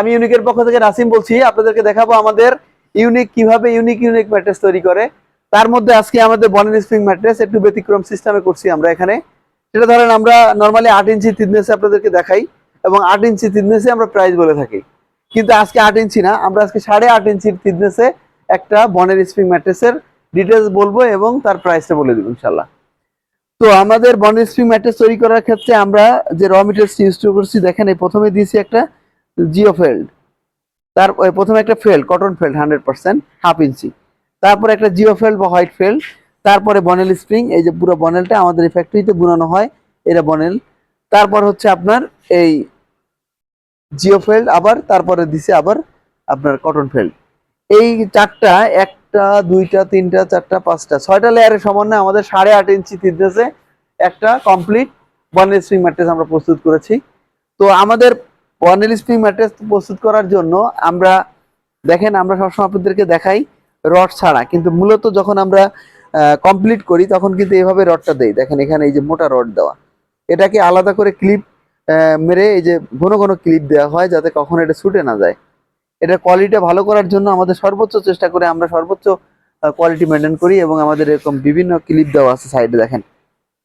আমি ইউনিকের পক্ষ থেকে নাসিম বলছি, আপনাদেরকে দেখাবো আমাদের ইউনিক কীভাবে ইউনিক ইউনিক ম্যাট্রেস তৈরি করে। তার মধ্যে আজকে আমাদের বনেন স্প্রিং ম্যাট্রেস একটু ব্যতিক্রম সিস্টেমে করছি আমরা এখানে। সেটা ধরেন আমরা নর্মালি আট ইঞ্চি থিকনেসে আপনাদেরকে দেখাই এবং আট ইঞ্চি থিকনেসে আমরা প্রাইস বলে থাকি। কিন্তু আজকে আট ইঞ্চি না, আমরা আজকে সাড়ে আট ইঞ্চির থিকনেসে একটা বনের স্প্রিং ম্যাট্রেসের ডিটেলস বলব এবং তার প্রাইসটা বলে দেবো ইনশাল্লাহ তো আমাদের বনের স্প্রিং ম্যাট্রেস তৈরি করার ক্ষেত্রে আমরা যে র মেটেরিয়ালস ইউজ করছি, দেখেন এই প্রথমে দিয়েছি একটা জিও ফেল্ড। তার প্রথমে একটা felt, cotton felt hundred percent half inch তারপরে একটা জিও ফেল্ড বা হোয়াইট ফেল্ড। তারপরে বনেল স্প্রিং, এই যে পুরো বনেলটা আমাদের এই ফ্যাক্টরিতে বুনানো হয়, এটা বনেল। তারপর হচ্ছে আপনার এই জিও ফেল্ড আবার, তারপরে দিছে আবার আপনার কটন ফেল্ড। এই চারটা, একটা, দুইটা, তিনটা, চারটা, পাঁচটা, ছয়টা লেয়ারের সমন্বয়ে আমাদের সাড়ে আট ইঞ্চি থিকনেসে একটা কমপ্লিট বনেল স্প্রিং ম্যাট্রেস আমরা প্রস্তুত করেছি। তো আমাদের বনেল স্প্রিং ম্যাট্রেস প্রস্তুত করার জন্য আমরা, দেখেন আমরা সবসময় আপনাদেরকে দেখাই রড ছাড়া, কিন্তু মূলত যখন আমরা কমপ্লিট করি তখন কিন্তু এইভাবে রডটা দেই। দেখেন এখানে এই যে মোটা রড দেওয়া। এটাকে আলাদা করে ক্লিপ মেরে এই যে ঘন ঘন ক্লিপ দেওয়া হয় যাতে কখনো এটা ছুটে না যায়। এটা কোয়ালিটি ভালো করার জন্য আমাদের সর্বোচ্চ চেষ্টা করে আমরা সর্বোচ্চ কোয়ালিটি মেনটেন করি এবং আমাদের এরকম বিভিন্ন ক্লিপ দেওয়া আছে সাইডে দেখেন।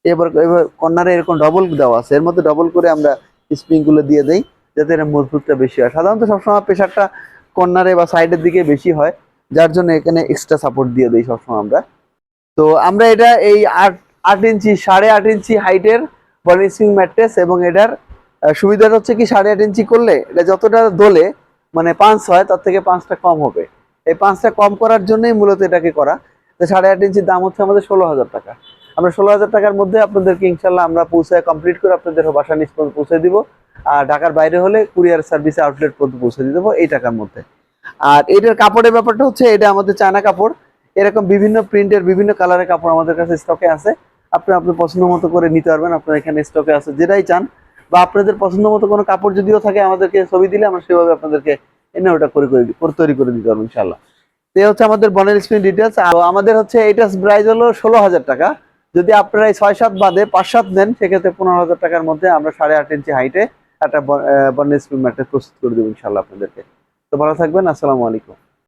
এবার এবার কর্নারে এরকম ডবল দেওয়া আছে। এর মধ্যে ডবল করে আমরা স্প্রিংগুলো দিয়ে দেই। যাতে এর মজবুতটা বেশি হয়। সাধারণত সবসময় প্রেশারটা কর্নারে বা সাইডের দিকে বেশি হয়, যার জন্য এখানে এক্সট্রা সাপোর্ট দিয়ে দিই সবসময় আমরা। তো আমরা এটা এই আট আট ইঞ্চি, সাড়ে আট ইঞ্চি হাইটের বলিং ম্যাট্রেস এবং এটার সুবিধাটা হচ্ছে কি সাড়ে আট ইঞ্চি করলে এটা যতটা দোলে মানে পাঁচ হয়, তার থেকে পাঁচটা কম হবে। এই পাঁচটা কম করার জন্যই মূলত এটাকে করা। তো সাড়ে আট ইঞ্চির দাম হচ্ছে আমাদের ষোলো হাজার টাকা। আমরা ষোলো হাজার টাকার মধ্যে আপনাদেরকে ইনশাল্লাহ আমরা পৌঁছায় কমপ্লিট করে আপনাদের বাসা নিচ পৌঁছে দিব। আর ঢাকার বাইরে হলে কুরিয়ার সার্ভিসে আউটলেট পর্যন্ত পৌঁছে দিয়ে দেবো এই টাকার মধ্যে। আর এটার কাপড়ের ব্যাপারটা হচ্ছে, এটা আমাদের চায়না কাপড়। এরকম বিভিন্ন প্রিন্টের, বিভিন্ন কালারের কাপড় আমাদের কাছে স্টকে আছে। আপনি আপনার পছন্দ মতো করে নিতে পারবেন, আপনার এখানে স্টকে আছে, যেটাই চান। বা আপনাদের পছন্দ মতো কোনো কাপড় যদিও থাকে, আমাদেরকে ছবি দিলে আমরা সেভাবে আপনাদেরকে এনে ওটা করে করে তৈরি করে দিতে পারব ইনশাল্লাহ তো হচ্ছে আমাদের বনের স্ক্রিন ডিটেলস আর আমাদের হচ্ছে এটা প্রাইস হলো ষোলো হাজার টাকা। যদি আপনারা এই ছয় সাত বাদে পাঁচ সাত নেন, সেক্ষেত্রে পনেরো হাজার টাকার মধ্যে আমরা সাড়ে আট ইঞ্চি হাইটে একটা বনের স্ক্রিন ম্যাট্রেস প্রস্তুত করে দেবো ইনশাল্লাহ আপনাদেরকে। তো ভালো থাকবেন আসসালামু আলাইকুম।